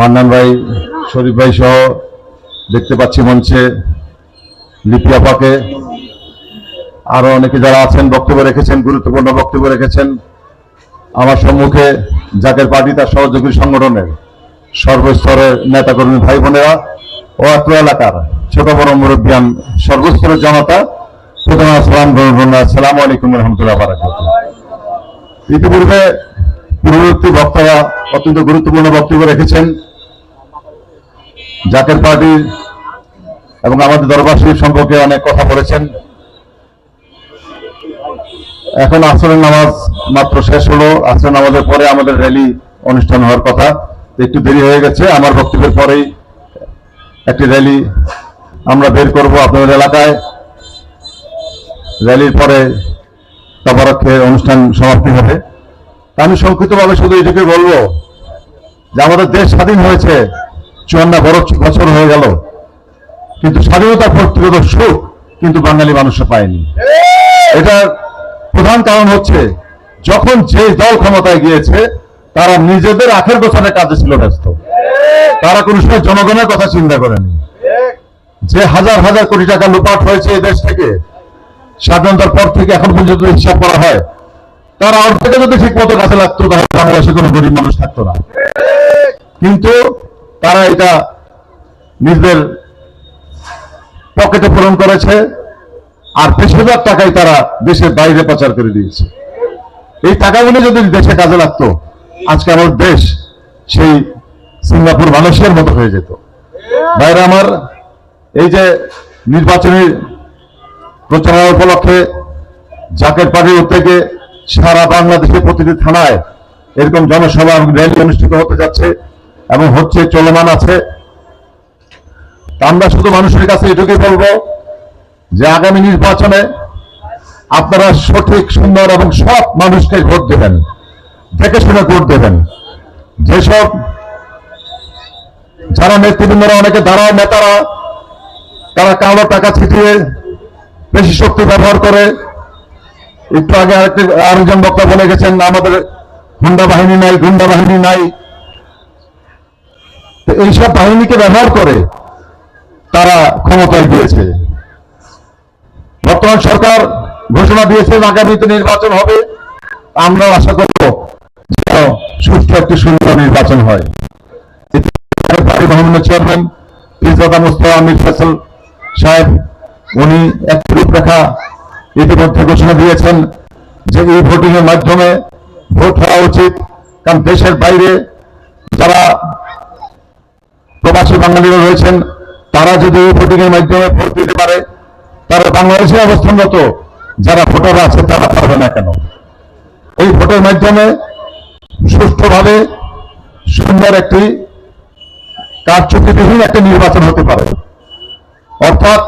মান্নান ভাই, শরীফ ভাই সহ দেখতে পাচ্ছি মঞ্চে লিপি আপাকে। আরও অনেকে যারা আছেন, বক্তব্য রেখেছেন, গুরুত্বপূর্ণ বক্তব্য রেখেছেন। আমার সম্মুখে জাতীয় পার্টি, তার সহযোগী সংগঠনের সর্বস্তরের নেতাকর্মী ভাই বোনেরা ও অত্র এলাকার ছোট বড় মুরব্বিয়ান সর্বস্তরের জনতা, প্রথমে আসসালাম আসসালামু আলাইকুম রহমতুল্লাহ ইতিপূর্বে পূর্ববর্তী বক্তারা অত্যন্ত গুরুত্বপূর্ণ বক্তব্য রেখেছেন। জাতীয় পার্টির এবং আমাদের দরবার শরীফ সম্পর্কে অনেক কথা বলেছেন। এখন আসরের নামাজ মাত্র শেষ হলো। আসরের নামাজের পরে আমাদের র্যালি অনুষ্ঠান হওয়ার কথা। একটু দেরি হয়ে গেছে। আমার বক্তব্যের পরেই একটি র্যালি আমরা বের করব আপনাদের এলাকায়। র্যালির পরে তবরক্ষে অনুষ্ঠান সমাপ্তি হবে। আমি সংক্ষিপ্তভাবে শুধু এটুকু বলব যে আমাদের দেশ স্বাধীন হয়েছে। চুয়ান্ন বছর হয়ে গেল। কিন্তু স্বাধীনতা প্রত্যেকত সুখ, কিন্তু বাঙালি মানুষরা পায়নি। এটার প্রধান কারণ হচ্ছে, যখন যে দল ক্ষমতায় গিয়েছে, তারা নিজেদের আখের গোছানোর কাজে ছিল ব্যস্ত। তারা কোনো সময় জনগণের কথা চিন্তা করেনি। যে হাজার হাজার কোটি টাকা লুপাট হয়েছে এই দেশ থেকে, স্বাধীনতার পর থেকে এখন পর্যন্ত হিসাব করা হয়, তার অর্ধেকে যদি ঠিক মতো কাছে লাগতো, তাহলে বাংলাদেশে কোনো গরিব মানুষ থাকতো না। কিন্তু তারা এটা নিজেদের পকেটে পূরণ করেছে আর বেশিরভাগ টাকাই তারা দেশের বাইরে পাচার করে দিয়েছে। এই টাকাগুলো যদি দেশে কাজে লাগতো, আজকে আমার দেশ সেই সিঙ্গাপুর মালয়েশিয়ার মতো হয়ে যেত। বাইরে আমার, এই যে নির্বাচনী প্রচারণা উপলক্ষে জাকের পার্টির উদ্যোগে সারা বাংলাদেশে প্রতিটি থানায় এরকম জনসভা র্যালি অনুষ্ঠিত হতে যাচ্ছে। এবং হচ্ছে চলমান আছে। আমরা শুধু মানুষের কাছে এটুকুই বলব যে আগামী নির্বাচনে আপনারা সঠিক, সুন্দর এবং সব মানুষকে ভোট দেবেন, দেখে শুনে ভোট দেবেন। যেসব যারা নেতৃবৃন্দরা, অনেকে দাঁড়ায় নেতারা, তারা কালো টাকা ছিটিয়ে বেশি শক্তি ব্যবহার করে, একটু আগে আরেকজন বক্তা বলে গেছেন, আমাদের হুন্ডা বাহিনী নাই, গুন্ডা বাহিনী নাই। এইসব বাহিনীকে ব্যবহার করে তারা ক্ষমতায় দিয়েছে বর্তমান সরকার ঘোষণা দিয়েছেন আগামীতে নির্বাচন হবে। আমরা আশা করব সুষ্ঠু একটি সুন্দর নির্বাচন হয়। মহামান্য চেয়ারম্যান ইজাদা মুস্তফা আমির ফসল সাহেব, উনি এক রূপরেখা ইতিমধ্যে ঘোষণা দিয়েছেন যে এই ভোটিং এর মাধ্যমে ভোট হওয়া উচিত। কারণ দেশের বাইরে যারা প্রবাসী বাঙালিরা রয়েছেন, তারা যদি এই ভোটিং এর মাধ্যমে ভোট দিতে পারে তারা বাংলাদেশে অবস্থানরত যারা ভোটার আছে তারা পারবে না কেন? এই ভোটের মাধ্যমে সুষ্ঠুভাবে সুন্দর একটি কারচুপিবিহীন একটা নির্বাচন হতে পারে। অর্থাৎ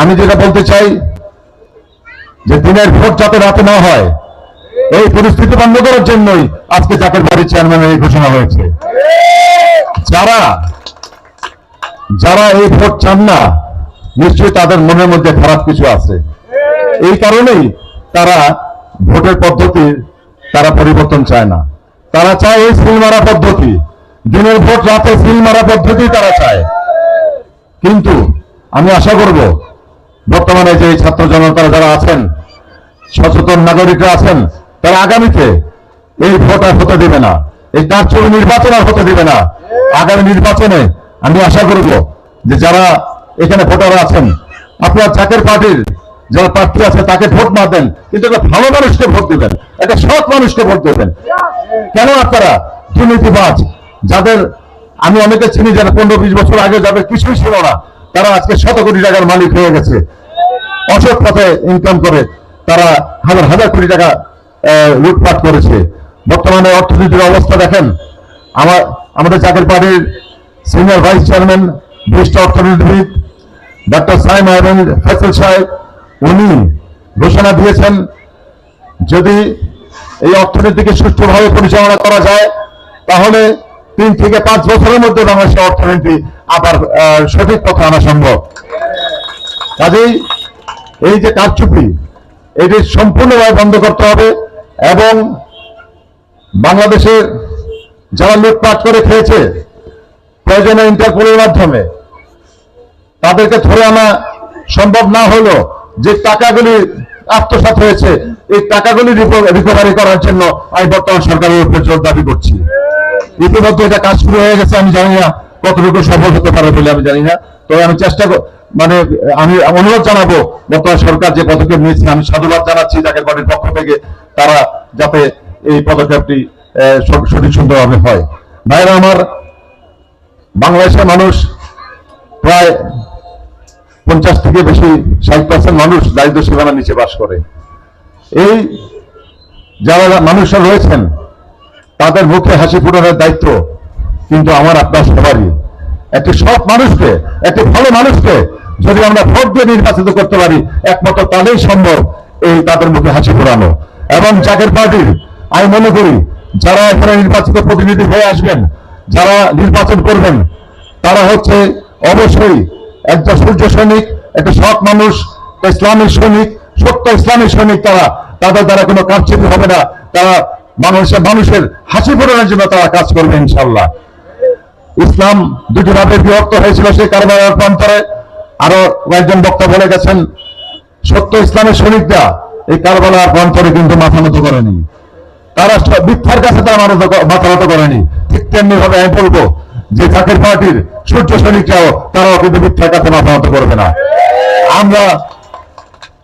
আমি যেটা বলতে চাই, যে দিনের ভোট যাতে রাতে না হয়, এই পরিস্থিতি বন্ধ করার জন্যই আজকে জাকের বাড়ির চেয়ারম্যানের এই ঘোষণা হয়েছে। যারা যারা এই ভোট চান না, নিশ্চয়ই তাদের মনের মধ্যে খারাপ কিছু আছে। এই কারণেই তারা ভোটের পদ্ধতির তারা পরিবর্তন চায় না। তারা চায় এই সিল মারা পদ্ধতি। দিনের ভোট রাতে সিল মারা পদ্ধতি তারা চায়। কিন্তু আমি আশা করব, বর্তমানে যে ছাত্র জনতারা যারা আছেন, সচেতন নাগরিকরা আছেন, তারা আগামীতে এই ভোট আর হতে দেবে না। এই কারচুপি নির্বাচন আর হতে দেবে না। আগামী নির্বাচনে আমি আশা করব যে যারা এখানে ভোটার আছেন, আপনার চাকের পার্টির যারা প্রার্থী আছে, তাকে ভোট না দেন, কিন্তু একটা ভালো মানুষকে ভোট দিবেন, একটা সৎ মানুষকে ভোট দেবেন। কেন আপনারা দুর্নীতিবাজ, যাদের আমি অনেকে চিনি যারা পনেরো বিশ বছর আগে যাদের কিছুই ছিল না, তারা আজকে শত কোটি টাকার মালিক হয়ে গেছে। অসৎ পথে ইনকাম করে তারা হাজার হাজার কোটি টাকা লুটপাট করেছে। বর্তমানে অর্থনীতির অবস্থা দেখেন আমার, আমাদের চাকরি পার্টির সিনিয়র ভাইস চেয়ারম্যান বিশিষ্ট অর্থনীতিবিদ ডক্টর সাইম আহমেদ ফেসল সাহেব, উনি ঘোষণা দিয়েছেন যদি এই অর্থনীতিকে সুষ্ঠুভাবে পরিচালনা করা যায়, তাহলে তিন থেকে পাঁচ বছরের মধ্যে বাংলাদেশের অর্থনীতি আবার সঠিক পথে আনা সম্ভব। কাজেই এই যে কারচুপি, এটি সম্পূর্ণভাবে বন্ধ করতে হবে এবং বাংলাদেশের যারা লুটপাট করে খেয়েছে, প্রয়োজনে ইন্টারপোলের মাধ্যমে, তাদেরকে ধরে আনা সম্ভব না হলো যে টাকাগুলি আত্মসাৎ হয়েছে, এই টাকাগুলি রিকভারি করার জন্য আমি বর্তমান সরকারের উপরে জোর দাবি করছি। ইতিমধ্যে এটা কাজ শুরু হয়ে গেছে, আমি জানি না কতটুকু সফল হতে পারে বলে আমি জানি না। তবে আমি চেষ্টা মানে আমি অনুরোধ জানাব, বর্তমান সরকার যে পদক্ষেপ নিয়েছে, আমি সাধুবাদ জানাচ্ছি যাকে পার্টির পক্ষ থেকে, তারা যাতে এই পদক্ষেপটি সঠিক সুন্দরভাবে হয়। ভাইরা আমার, বাংলাদেশের মানুষ প্রায় পঞ্চাশ থেকে বেশি ষাট পার্সেন্ট মানুষ দারিদ্র সীমানার নিচে বাস করে। এই যারা মানুষরা রয়েছেন, তাদের মুখে হাসি ফোটানোর দায়িত্ব কিন্তু আমার, আপনার সবারই। একটি সৎ মানুষকে, একটি ভালো মানুষকে যদি আমরা ভোট দিয়ে নির্বাচিত করতে পারি, একমাত্র তাদের সম্ভব এই তাদের মুখে হাসি ফোটানো। এবং জাকের পার্টির, আমি মনে করি যারা এখানে নির্বাচিত প্রতিনিধি হয়ে আসবেন, যারা নির্বাচন করবেন, তারা হচ্ছে অবশ্যই একজন সূর্য সৈনিক, একটা সৎ মানুষ একটা ইসলামিক সৈনিক, সত্য ইসলামিক সৈনিক তারা। তাদের দ্বারা কোনো কারচুপি হবে না। তারা মানুষের মানুষের হাসি ফোটানোর জন্য তারা কাজ করবে ইনশাল্লাহ ইসলাম দুটি ভাবে বিভক্ত হয়েছিল সেই কারবার প্রান্তরে। আরও কয়েকজন বক্তা বলে গেছেন, সত্য ইসলামের সৈনিকরা এই কারবালার প্রান্তরে কিন্তু মাথা নত করেনি। তারা মিথ্যার কাছে তারা মাথা নত- মাথা নত করেনি। ঠিক তেমনি ভাবে আমি বলব যে জাকের পার্টির সূর্য সৈনিকরাও তারাও কিন্তু মিথ্যার কাছে মাথা নত করবে না। আমরা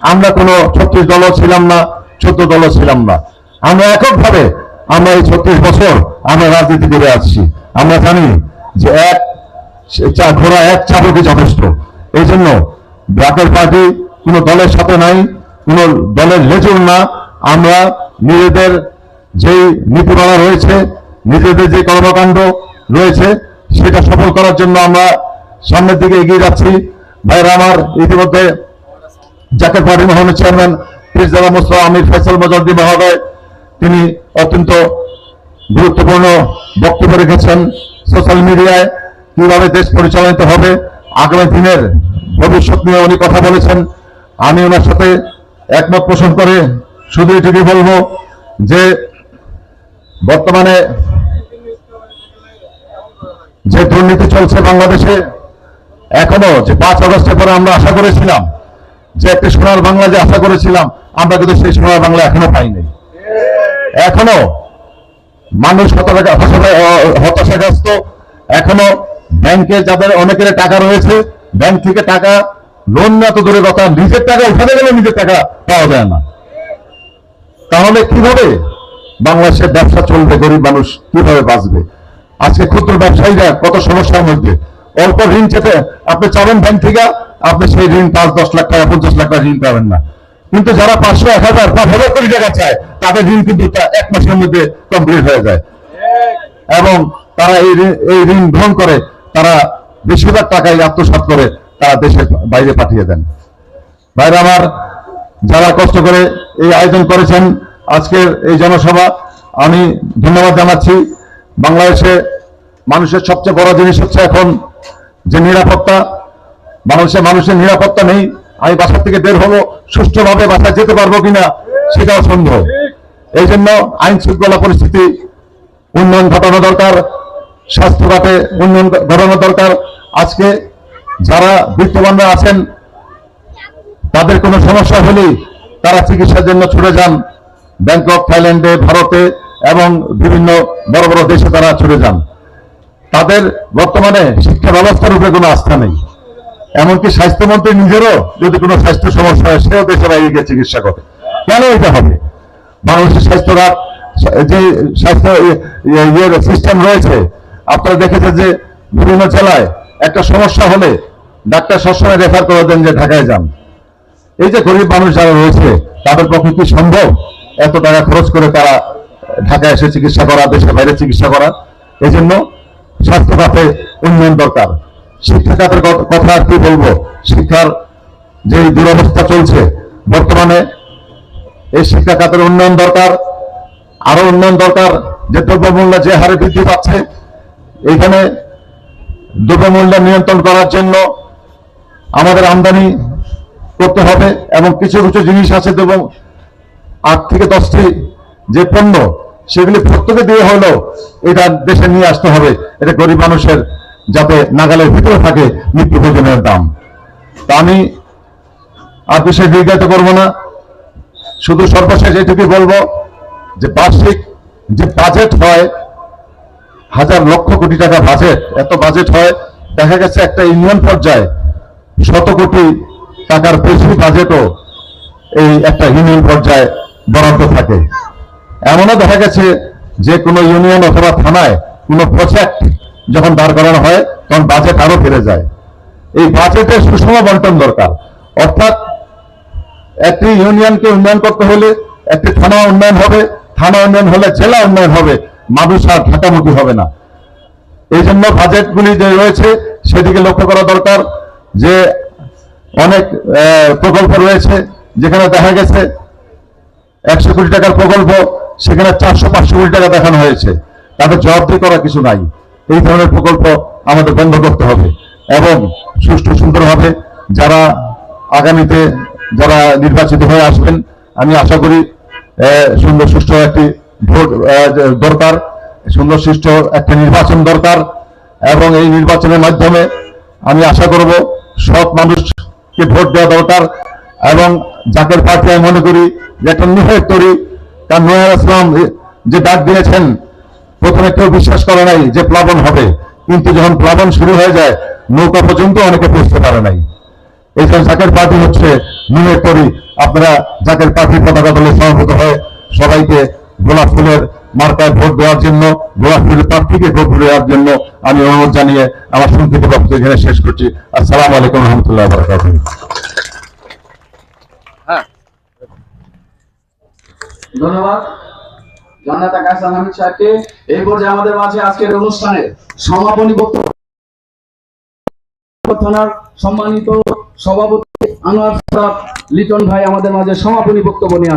আমরা কোনো ছত্রিশ দলও ছিলাম না, চোদ্দ দলও ছিলাম না। আমরা এককভাবে আমরা এই ছত্রিশ বছর আমরা রাজনীতি করে আসছি। আমরা জানি যে এক ঘোড়া এক চাবুকে যথেষ্ট। এই জন্য ব্ল্যাকের পার্টি কোনো দলের সাথে নাই, কোনো দলের লেজুর না। আমরা নিজেদের যে নীতিমালা রয়েছে, নিজেদের যে কর্মকাণ্ড রয়েছে, সেটা সফল করার জন্য আমরা সামনের দিকে এগিয়ে যাচ্ছি। ভাইরা আমার ইতিমধ্যে জাকের পার্টি মহানের চেয়ারম্যান পিরজাদা মোস্তফা আমির ফেসল মজর্দি মহোদয়, তিনি অত্যন্ত গুরুত্বপূর্ণ বক্তব্য রেখেছেন সোশ্যাল মিডিয়ায় কীভাবে দেশ পরিচালিত হবে, আগামী দিনের ভবিষ্যৎ নিয়ে উনি কথা বলেছেন। আমি ওনার সাথে একমত পোষণ করে শুধু এটুকু বলব যে বর্তমানে যে দুর্নীতি চলছে বাংলাদেশে, এখনও যে পাঁচ আগস্টের পরে আমরা আশা করেছিলাম যে একটি সোনার বাংলা যে আশা করেছিলাম, আমরা কিন্তু সেই সোনার বাংলা এখনও পাইনি। এখনও মানুষ হতাশা- হতাশা- হতাশাগ্রস্ত। এখনও ব্যাংকে যাদের অনেকের টাকা রয়েছে, ব্যাংক থেকে টাকা, লোন না তো দূরে কথা, নিজের টাকা উঠাতে গেলে নিজের টাকা পাওয়া যায় না। তাহলে কীভাবে বাংলাদেশের ব্যবসা চলবে, গরিব মানুষ কীভাবে বাঁচবে? আজকে ক্ষুদ্র ব্যবসায়ীরা কত সমস্যার মধ্যে। অল্প ঋণ চেপে আপনি চাবেন ব্যাংক থেকে, আপনি সেই ঋণ পাঁচ, দশ লাখ টাকা, পঞ্চাশ লাখ টাকা ঋণ পাবেন না। কিন্তু যারা পাঁচশো, এক হাজার পাঁচ হাজার কোটি টাকা চায়, তাদের ঋণ কিন্তু এক মাসের মধ্যে কমপ্লিট হয়ে যায়। এবং তারা এই ঋণ- গ্রহণ করে, তারা বেশিরভাগ টাকাই আত্মসাৎ করে, তারা দেশের বাইরে পাঠিয়ে দেন। ভাইরা আমার, যারা কষ্ট করে এই আয়োজন করেছেন আজকের এই জনসভা আমি ধন্যবাদ জানাচ্ছি। বাংলাদেশে মানুষের সবচেয়ে বড় জিনিস হচ্ছে এখন যে নিরাপত্তা। বাংলাদেশের মানুষের নিরাপত্তা নেই। আমি বাসা থেকে বের হব সুষ্ঠুভাবে বাসায় যেতে পারব কিনা সেটাও সন্দেহ। এই জন্য আইন শৃঙ্খলা পরিস্থিতি উন্নয়ন ঘটানো দরকার, স্বাস্থ্য খাতে উন্নয়ন ঘটানো দরকার। আজকে যারা বিত্তবানরা আছেন, তাদের কোনো সমস্যা হলেই তারা চিকিৎসার জন্য ছুটে যান। ব্যাংকক থাইল্যান্ডে ভারতে এবং বিভিন্ন বড় বড় দেশে তারা ছুটে যান। তাদের বর্তমানে শিক্ষা ব্যবস্থার উপরে কোনো আস্থা নেই। এমনকি স্বাস্থ্যমন্ত্রী নিজেরও যদি কোনো স্বাস্থ্য সমস্যা হয়, সেও দেশের বাইরে গিয়ে চিকিৎসা করে। কেন এটা হবে? বাংলাদেশের স্বাস্থ্যখাত যে স্বাস্থ্য ইয়ের সিস্টেম রয়েছে, আপনারা দেখেছেন যে বিভিন্ন জেলায় একটা সমস্যা হলে ডাক্তার সবসময় রেফার করে দেন যে ঢাকায় যান। এই যে গরিব মানুষ যারা রয়েছে, তাদের পক্ষে কি সম্ভব? এত টাকা খরচ করে তারা ঢাকায় এসে চিকিৎসা করা দেশের বাইরে চিকিৎসা করা এই জন্য স্বাস্থ্য খাতে উন্নয়ন দরকার। শিক্ষা খাতের কথা আর কি বলব? শিক্ষার যে দুরবস্থা চলছে, বর্তমানে এই শিক্ষা খাতের উন্নয়ন দরকার, আরও উন্নয়ন দরকার। যে দ্রব্যমূল্য যে হারে বৃদ্ধি পাচ্ছে, এইখানে দ্রব্যমূল্য নিয়ন্ত্রণ করার জন্য আমাদের আমদানি করতে হবে এবং কিছু কিছু জিনিস আছে দ্রব্য আট থেকে দশটি যে পণ্য সেগুলি প্রত্যেকে দিয়ে হলেও এটা দেশে নিয়ে আসতে হবে। এটা গরিব মানুষের যাতে নাগালের ভিতরে থাকে নিত্য প্রয়োজনের দাম। তা আমি আর বিশেষ দীর্ঘায়িত করব না। শুধু সর্বশেষ এটুকু বলব যে বার্ষিক যে বাজেট হয়, হাজার লক্ষ কোটি টাকা বাজেট এত বাজেট হয়, দেখা গেছে একটা ইউনিয়ন পর্যায়ে শত কোটি টাকার বেশি বাজেটও এই একটা ইউনিয়ন পর্যায়ে বরাদ্দ থাকে। এমনও দেখা গেছে যে কোনো ইউনিয়ন অথবা থানায় কোনো প্রজেক্ট যখন দাঁড় করানো হয়, তখন বাজেট আরও বেড়ে যায়। এই বাজেটের সুষম বন্টন দরকার। অর্থাৎ একটি ইউনিয়নকে উন্নয়ন করতে হলে একটি থানা উন্নয়ন হবে, থানা উন্নয়ন হলে জেলা উন্নয়ন হবে, মানুষ আর ঢাকামুখী হবে না। এই জন্য বাজেটগুলি যে রয়েছে, সেদিকে লক্ষ্য করা দরকার যে অনেক প্রকল্প রয়েছে, যেখানে দেখা গেছে একশো কোটি টাকার প্রকল্প, সেখানে চারশো, পাঁচশো কোটি টাকা দেখানো হয়েছে। তাদের জবাবদি করা কিছু নাই। এই ধরনের প্রকল্প আমাদের বন্ধ করতে হবে এবং সুষ্ঠু সুন্দরভাবে যারা আগামীতে যারা নির্বাচিত হয়ে আসবেন, আমি আশা করি সুন্দর সুষ্ঠু একটি ভোট দরকার, সুন্দর সুষ্ঠু একটা নির্বাচন দরকার এবং এই নির্বাচনের মাধ্যমে আমি আশা করব সৎ মানুষকে ভোট দেওয়া দরকার। এবং জাকের পার্টি আমি মনে করি যে একটা নিহের তরি, তার নয়ার ইসলাম যে ডাক দিয়েছেন, প্রথমে কেউ বিশ্বাস করে নাই যে প্লাবন হবে। কিন্তু যখন প্লাবন শুরু হয়ে যায়, নৌকা পর্যন্ত অনেকে পৌঁছতে পারে নাই। এই জন্য জাকের পার্টি হচ্ছে নিমের তরি। আপনারা জাকের পার্টির পতাকা দলে সমবেত হয়ে সবাইকে গোলাপ ফুলের মার্কায় ভোট দেওয়ার জন্য, গোলাপ ফুলের প্রার্থীকে ভোট দেওয়ার জন্য আমি অনুরোধ জানিয়ে আমার সংক্ষিপ্ত বক্তব্য এখানে শেষ করছি। আসসালামু আলাইকুম রহমতুল্লাহ বারকাতুহ। ধন্যবাদ। জান্নাত আকাশ আহমেদ সাহেবকে এই পর্যায়ে আমাদের মাঝে আজকের অনুষ্ঠানের সমাপনী বক্তব্য থানার সম্মানিত সভাপতি আনোয়ার সাহেব লিটন ভাই আমাদের মাঝে সমাপনী বক্তব্য নিয়ে